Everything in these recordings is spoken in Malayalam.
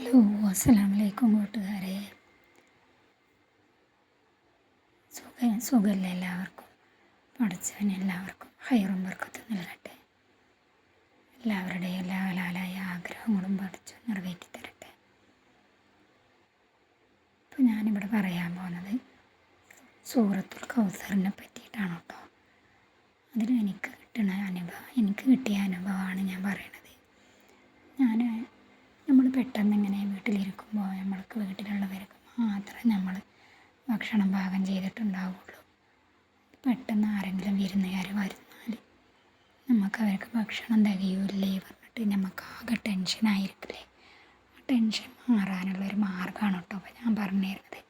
ഹലോ അസ്സലാമു വലൈക്കും കൂട്ടുകാരെ. സുഖം സുഖമല്ല എല്ലാവർക്കും? പഠിച്ചവൻ എല്ലാവർക്കും ഹൈറും വർക്കത്തും നൽകട്ടെ. എല്ലാവരുടെയും എല്ലാ കലാലായ ആഗ്രഹങ്ങളും പഠിച്ചു നിറവേറ്റി തരട്ടെ. ഇപ്പോൾ ഞാനിവിടെ പറയാൻ പോകുന്നത് സൂറത്തുൽ കൗസറിനെ പറ്റിയിട്ടാണ് കേട്ടോ. അതിൽ എനിക്ക് കിട്ടുന്ന അനുഭവം എനിക്ക് കിട്ടിയ അനുഭവമാണ് ഞാൻ പറയണത് ഞാൻ നമ്മൾ പെട്ടെന്ന് ഇങ്ങനെ വീട്ടിലിരിക്കുമ്പോൾ നമ്മൾക്ക് വീട്ടിലുള്ളവർക്ക് മാത്രമേ നമ്മൾ ഭക്ഷണം പാകം ചെയ്തിട്ടുണ്ടാവുള്ളൂ. പെട്ടെന്ന് ആരെങ്കിലും വിരുന്നുകാർ വരുന്നാൽ നമുക്ക് അവർക്ക് ഭക്ഷണം തികയൂല്ലേ പറഞ്ഞിട്ട് നമുക്ക് ആകെ ടെൻഷനായിരിക്കില്ലേ ആ ടെൻഷൻ മാറാനുള്ള ഒരു മാർഗമാണ് കേട്ടോ അപ്പോൾ ഞാൻ പറഞ്ഞിരുന്നത്.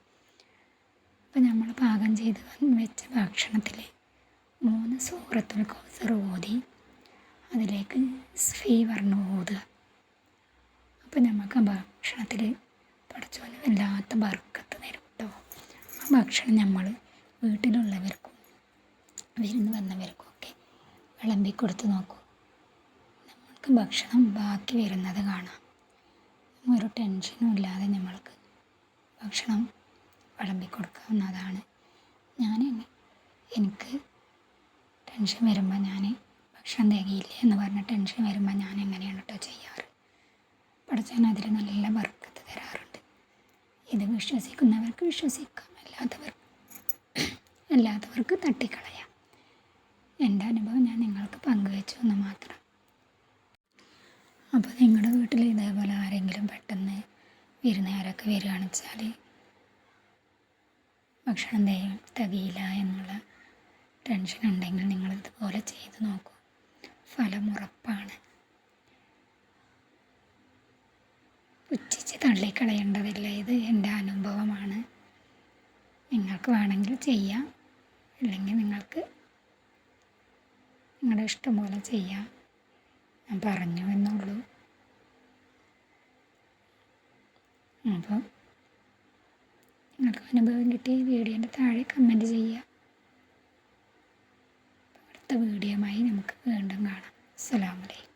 അപ്പോൾ നമ്മൾ പാകം ചെയ്ത് വെച്ച ഭക്ഷണത്തിൽ മൂന്ന് സൂറത്തുൽ കൗസർ ഓതി അതിലേക്ക് സ്ഫീ പറഞ്ഞു ഓതുക. അപ്പോൾ നമുക്ക് ഭക്ഷണത്തിൽ പഠിച്ചോന് വല്ലാത്ത ബർക്കത്ത് തരും കേട്ടോ ആ ഭക്ഷണം നമ്മൾ വീട്ടിലുള്ളവർക്കും വിരുന്ന് വന്നവർക്കും ഒക്കെ വിളമ്പി കൊടുത്ത് നോക്കൂ. നമ്മൾക്ക് ഭക്ഷണം ബാക്കി വരുന്നത് കാണാം. ഒരു ടെൻഷനും ഇല്ലാതെ നമ്മൾക്ക് ഭക്ഷണം വിളമ്പി കൊടുക്കാവുന്നതാണ്. ഞാൻ എനിക്ക് ടെൻഷൻ വരുമ്പോൾ ഞാൻ ഭക്ഷണം തികയില്ല എന്ന് പറഞ്ഞ ടെൻഷൻ വരുമ്പോൾ ഞാൻ എങ്ങനെയാണ് കേട്ടോ ചെയ്യാറ് പഠിച്ചാൽ അതിൽ നല്ല ബർക്കത്ത് തരാറുണ്ട്. ഇത് വിശ്വസിക്കുന്നവർക്ക് വിശ്വസിക്കാം. അല്ലാത്തവർ അല്ലാത്തവർക്ക് തട്ടിക്കളയാം. എന്റെ അനുഭവം ഞാൻ നിങ്ങൾക്ക് പങ്കുവെച്ചു എന്ന് മാത്രം. അപ്പോൾ നിങ്ങളുടെ വീട്ടിൽ ഇതേപോലെ ആരെങ്കിലും പെട്ടെന്ന് വിരുന്നുകാരൊക്കെ വരികയാണെന്ന് വെച്ചാൽ ഭക്ഷണം തികയില്ല എന്നുള്ള ടെൻഷൻ ഉണ്ടെങ്കിൽ നിങ്ങൾ ഇതുപോലെ ചെയ്ത് നോക്കൂ. ഫലം ഉറപ്പാണ് തള്ളിക്കളയേണ്ടതില്ല ഇത് എന്റെ അനുഭവമാണ്. നിങ്ങൾക്ക് വേണമെങ്കിൽ ചെയ്യാം. അല്ലെങ്കിൽ നിങ്ങൾക്ക് നിങ്ങളുടെ ഇഷ്ടം പോലെ ചെയ്യാം. ഞാൻ പറഞ്ഞു എന്നുള്ളൂ. അപ്പോൾ നിങ്ങൾക്ക് അനുഭവം കിട്ടിയ വീഡിയോന്റെ താഴെ കമന്റ് ചെയ്യുക. അടുത്ത വീഡിയോയുമായി നമുക്ക് വീണ്ടും കാണാം. അസ്സലാമലൈക്കും